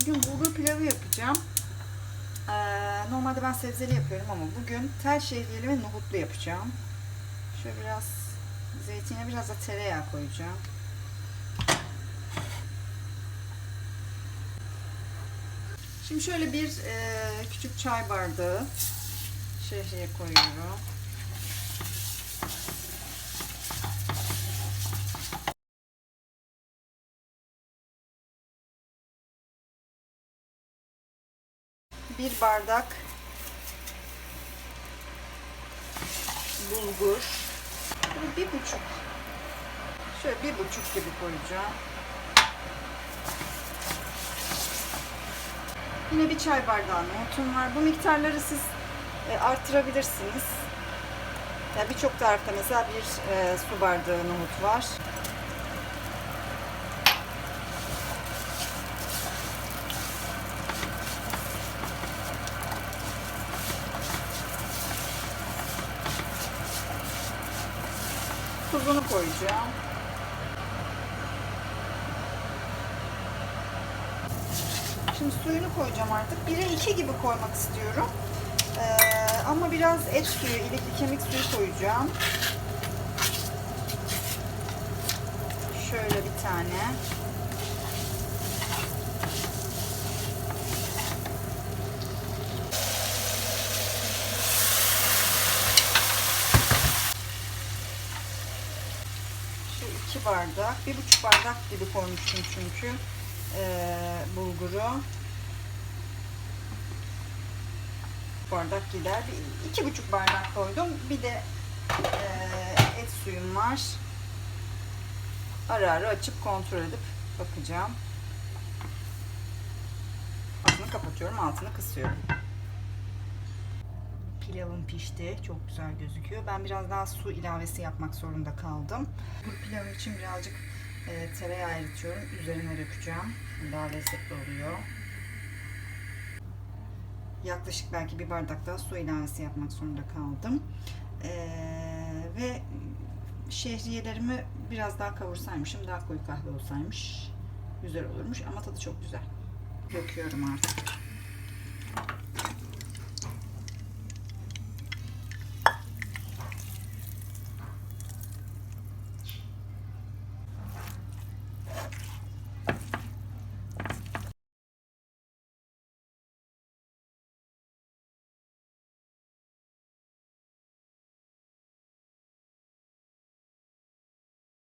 bugün bulgur pilavı yapacağım. Ee, normalde ben sebzeli yapıyorum ama bugün tel şehriyeli ve nohutlu yapacağım. Şöyle biraz zeytine biraz da tereyağı koyacağım. Şimdi şöyle bir e, küçük çay bardağı şehriye koyuyorum. Bir bardak bulgur. Bunu bir buçuk. Şöyle bir buçuk gibi koyacağım. Yine bir çay bardağı nohutum var. Bu miktarları siz e, artırabilirsiniz. Ya birçok tarifte mesela bir e, su bardağı nohut var. Tuzunu koyacağım. Şimdi suyunu koyacağım artık. 1'e 2 gibi koymak istiyorum. Ee, ama biraz et suyu, ilikli kemik suyu koyacağım. Şöyle bir tane. Şu iki bardak, bir buçuk bardak gibi koymuştum çünkü ee, bulguru. bardak gider. Bir, iki buçuk bardak koydum. Bir de ee, et suyum var. Ara ara açıp kontrol edip bakacağım. Altını kapatıyorum, altını kısıyorum. Pilavım pişti. Çok güzel gözüküyor. Ben biraz daha su ilavesi yapmak zorunda kaldım. Bu pilavım için birazcık e, tereyağı eritiyorum. Üzerine dökeceğim. Daha lezzetli oluyor. Yaklaşık belki bir bardak daha su ilavesi yapmak zorunda kaldım. Ee, ve şehriyelerimi biraz daha kavursaymışım. Daha koyu kahve olsaymış. Güzel olurmuş ama tadı çok güzel. Döküyorum artık.